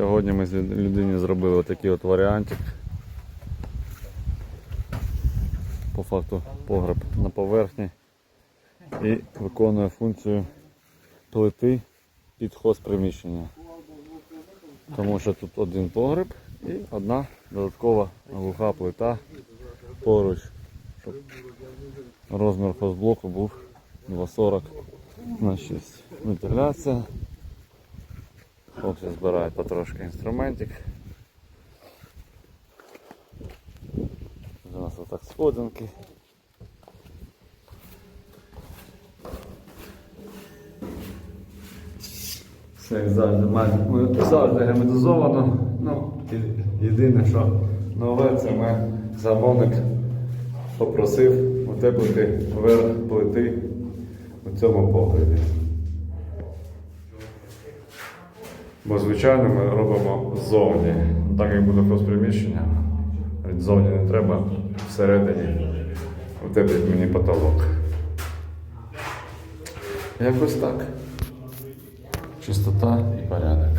Сьогодні ми з людині зробили отакий от варіантик. По факту погреб на поверхні і виконує функцію плити під хост приміщення. Тому що тут один погреб і одна додаткова глуха плита поруч, щоб розмір хозблоку був 2,40 на 6. Вентиляція. Хлопці збирають потрошки інструментик. У нас отак сходинки. Все як завжди ми завжди герметизовано. Ну, єдине, що нове, це ми замовник попросив утеплити верх плити у цьому погребі. Бо звичайно ми робимо ззовні. Так як буде приміщення, ззовні не треба всередині утеплити мені потолок. Якось так. Чистота і порядок.